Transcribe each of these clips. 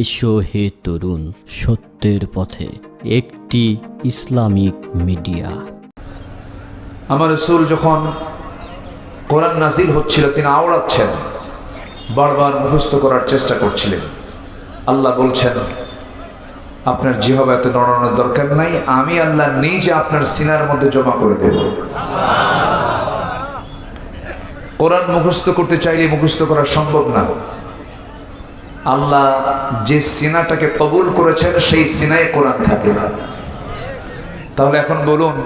এসো হে তরুণ, সত্যের পথে। একটি ইসলামিক মিডিয়া। আমার রসুল যখন কোরআন নাজিল হচ্ছিল, তিনি আওড়াচ্ছেন, বারবার মুখস্থ করার চেষ্টা করছিলেন। আল্লাহ বলছেন, আপনার জিহব এত নড়ানোর দরকার নাই, আমি আল্লাহ নিজে আপনার সিনার মধ্যে জমা করে দেব। কোরআন মুখস্থ করতে চাইলে মুখস্থ করা সম্ভব না। আল্লাহ যে সিনাটাকে কবুল করেছেন, সেই সিনায় কোরআন থাকে তাহলে এখন বলুন,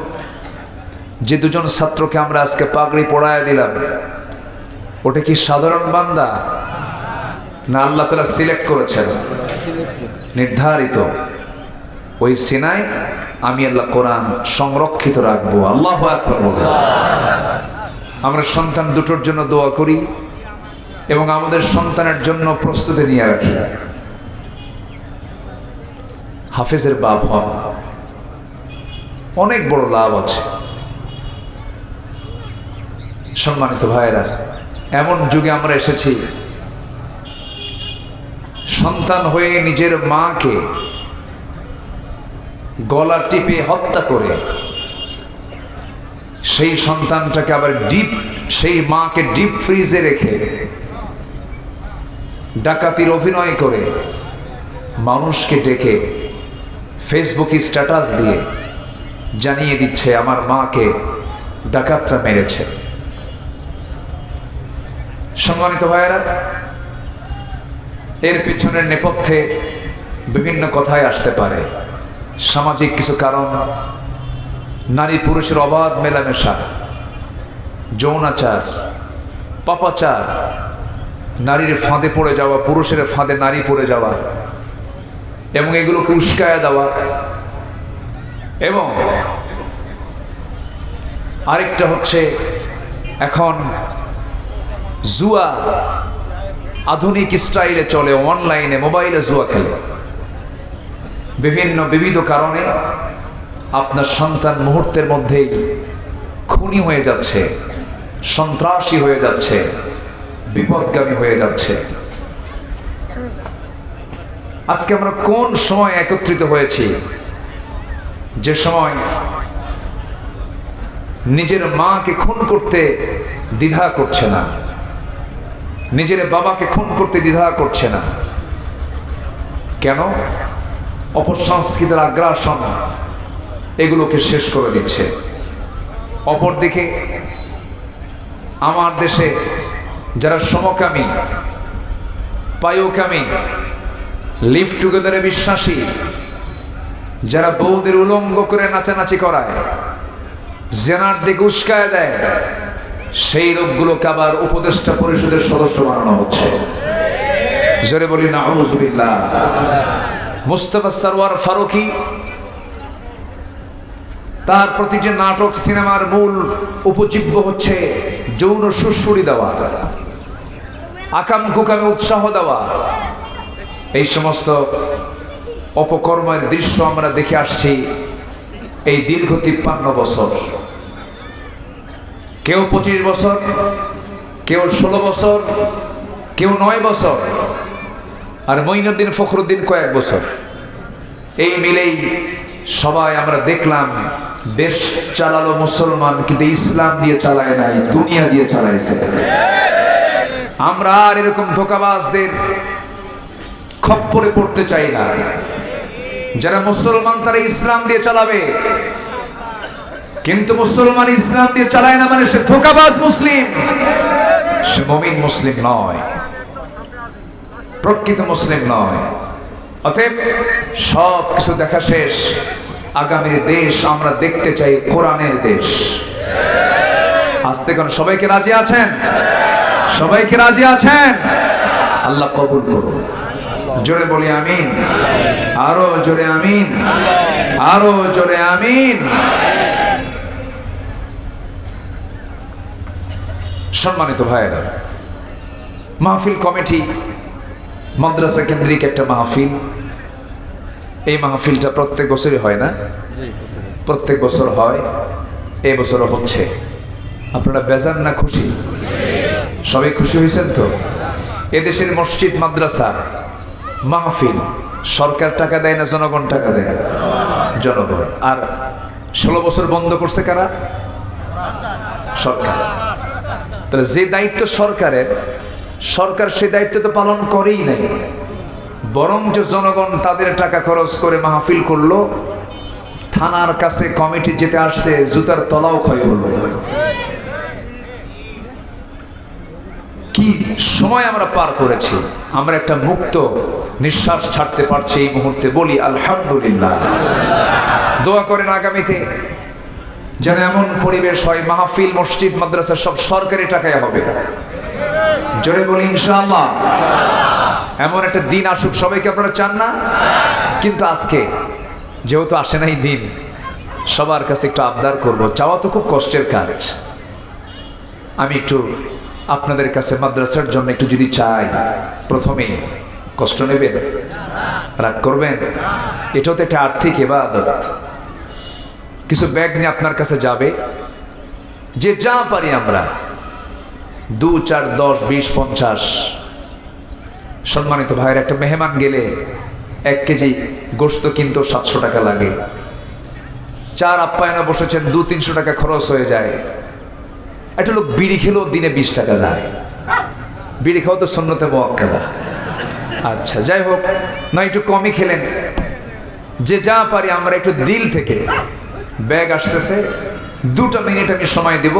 যে দুজন ছাত্রকে আমরা আজকে পাগড়ি পড়ায় দিলাম, ওটা কি সাধারণ বান্দা? না আল্লাহ তালা সিলেক্ট করেছেন? নির্ধারিত। ওই সিনায় আমি আল্লাহ কোরআন সংরক্ষিত রাখব। আল্লাহ আমরা সন্তান দুটোর জন্য দোয়া করি। এবং আমাদের সন্তানের জন্য প্রস্তুতি নিয়ে রাখি। হাফেজের বাপ হন। অনেক বড় লাভ আছে। সম্মানিত ভাইয়েরা, এমন যুগে আমরা এসেছি, সন্তান হয়ে নিজের মাকে গলা টিপে হত্যা করে, সেই সন্তানটাকে আবার ডিপ সেই মাকে ডিপ ফ্রিজে রেখে ডাকাতির অভিনয় করে মানুষকে ডেকে ফেসবুকে স্ট্যাটাস দিয়ে জানিয়ে দিচ্ছে, আমার মাকে ডাকাতরা মেরেছে। সম্মানিত ভাইয়েরা, এর পিছনের নেপথ্যে বিভিন্ন কথায় আসতে পারে। সামাজিক কিছু কারণ, নারী পুরুষের অবাধ মেলামেশা, যৌনাচার, পাপাচার নারীর ফাঁদে পড়ে যাওয়া, পুরুষের ফাঁদে নারী পড়ে যাওয়া, এবং এগুলোকে উস্কায়া দেওয়া, এবং আরেকটা হচ্ছে এখন জুয়া আধুনিক স্টাইলে চলে, অনলাইনে, মোবাইলে জুয়া খেলে। বিভিন্ন, বিবিধ কারণে আপনার সন্তান মুহূর্তের মধ্যেই খুনি হয়ে যাচ্ছে, সন্ত্রাসী হয়ে যাচ্ছে। বিপদগামী হয়ে যাচ্ছে। আজকে আমরা কোন সময় একত্রিত হয়েছি? যে সময় নিজের মাকে খুন করতে দ্বিধা করছে না। নিজের বাবাকে খুন করতে দ্বিধা করছে না। কেন? অপসংস্কৃতির আগ্রাসন এগুলোকে শেষ করে দিচ্ছে। অপরদিকে, আমার দেশে যারা সমকামী, পায়োকামী লিভ টুগেদারে বিশ্বাসী, যারা বৌদের উলঙ্গ করে নাচানাচি করায়, জেনার দিকে উস্কায় দেয়, সেই লোকগুলোকে আবার উপদেষ্টা পরিষদের সদস্য বানানো হচ্ছে। জোরে বলি না আউজবিল্লাহ মুস্তফা সরওয়ার ফারুকি, তার প্রতিটি নাটক সিনেমার মূল উপজীব্য হচ্ছে যৌন সুশুরি দেওয়া। আকাম কুকামে উৎসাহ দেওয়া। এই সমস্ত অপকর্মের দৃশ্য আমরা দেখে আসছি এই দীর্ঘ তিপ্পান্ন বছর। কেউ পঁচিশ বছর, কেউ ষোলো বছর, কেউ নয় বছর, আর মঈনুদ্দিন ফখরুদ্দিন কয়েক বছর। এই মিলেই সবাই আমরা দেখলাম, দেশ চালালো মুসলমান, কিন্তু ইসলাম দিয়ে চালায় নাই, দুনিয়া দিয়ে চালাইছে। আমরা আর এরকম ধোকাবাজদের খপ্পরে পড়তে চাই না। যারা মুসলমান তারা ইসলাম দিয়ে চালাবে। কিন্তু মুসলমান ইসলাম দিয়ে চালায় না মানে সে ধোকাবাজ মুসলিম। সে মমিন মুসলিম নয়। প্রকৃত মুসলিম নয়। অতএব সব কিছু দেখা শেষ। আগামীর দেশ আমরা দেখতে চাই কোরআনের দেশ। আসতে কোন সবাইকে রাজি আছেন? সবাইকে রাজি আছেন? আল্লাহ কবুল করুন। জোরে বলি আমিন। আরও জোরে আমিন। আরও জোরে আমিন। সম্মানিত ভাইয়েরা মাহফিল কমিটি মাদ্রাসা কেন্দ্রিক একটা মাহফিল। এই মাহফিলটা প্রত্যেক বছরই হয় না? প্রত্যেক বছর হয় এই বছরও হচ্ছে। আপনারা বেজান না খুশি? সবাই খুশি হয়েছেন তো? এদেশের মসজিদ, মাদ্রাসা, মাহফিল, সরকার টাকা দেয় না, জনগণ টাকা দেয়? জনগণ। আর ষোলো বছর বন্ধ করছে কারা? সরকার। তাহলে যে দায়িত্ব সরকারের, সরকার সে দায়িত্ব তো পালন করেই নাই। বরং যে জনগণ তাদের টাকা খরচ করে মাহফিল করল, থানার কাছে কমিটি যেতে আসতে জুতার তলাও ক্ষয় হলো। কি সময় আমরা পার করেছি? আমরা একটা মুক্ত নিঃশ্বাস ছাড়তে পারছি এই মুহূর্তে। বলি, আলহামদুলিল্লাহ। দোয়া করেন আগামীতে। যেন এমন পরিবেশ হয়, মাহফিল, মসজিদ, মাদ্রাসা সব সরকারি টাকায় হবে। জোরে বলি, ইনশাআল্লাহ। এমন একটা দিন আসুক, সবাইকে আপনারা চান না? কিন্তু আজকে যেহেতু আসে নাই দিন, সবার কাছে একটু আবদার করব। চাওয়া তো খুব কষ্টের কাজ। আমি একটু আপনাদের কাছে মাদ্রাসার জন্য একটু যদি চাই, প্রথমেই কষ্ট নেবেন, রাগ করবেন, এটাও তো একটা আর্থিক এবাদত কিছু ব্যাগ নিয়ে আপনার কাছে যাবে, যে যা পারি আমরা, দু, চার, দশ, বিশ, পঞ্চাশ। সম্মানিত ভাইয়ের, একটা মেহমান গেলে এক কেজি গোস্ত কিন্তু সাতশো টাকা লাগে। চার আপ্যায়নে বসেছেন, দু, তিনশো টাকা খরচ হয়ে যায়। একটা লোক বিড়ি খেলেও দিনে বিশ টাকা যায়। বিড়ি খাওয়া তো শূন্যতে মোয়াক্কাদা। আচ্ছা যাই হোক, না, একটু কমই খেলেন। যে যা পারি আমরা একটু দিল থেকে। ব্যাগ আসতেছে, দুটো মিনিট আমি সময় দেব,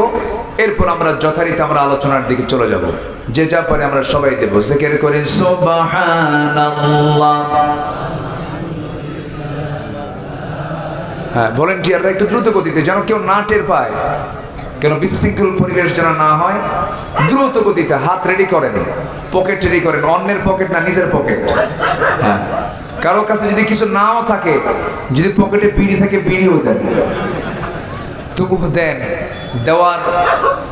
এরপর আমরা যথারীতি আমরা আলোচনার দিকে চলে যাব। যে যা পারি আমরা সবাই দেব। জেকের করে হ্যাঁ ভলেন্টিয়াররা একটু দ্রুত গতিতে, যেন কেউ না টের পায়। কেন বিশৃঙ্খল পরিবেশ যেন না হয়, দ্রুত গতিতে হাত রেডি করেন পকেট রেডি করেন, অন্যের পকেট না নিজের পকেট হ্যাঁ। কারও কাছে যদি কিছু নাও থাকে, যদি পকেটে বিড়ি থাকে, বিড়িও দেন। তবু দেন। দেওয়ার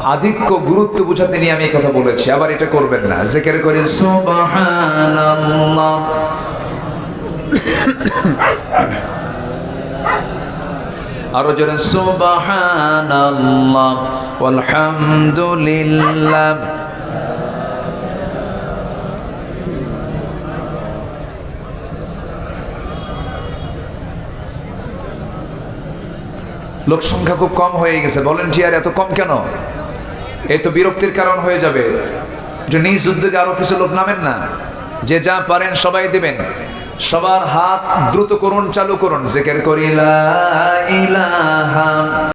আধিক্য, গুরুত্ব বুঝাতে নিয়ে আমি কথা বলেছি। আবার এটা করবেন না। জেকের করে সুবহানাল্লাহ। আরও জোরে, সুবহানাল্লাহ আলহামদুলিল্লাহ লোক সংখ্যা খুব কম হয়ে গেছে ভলেন্টিয়ার এত কম কেন? এই তো বিরক্তির কারণ হয়ে যাবে। নিজ উদ্যোগে আরও কিছু লোক নামেন না। যে যা পারেন সবাই দেবেন। সবার হাত দ্রুত করুন চালু করুন। জেকের করিলা ইলাহা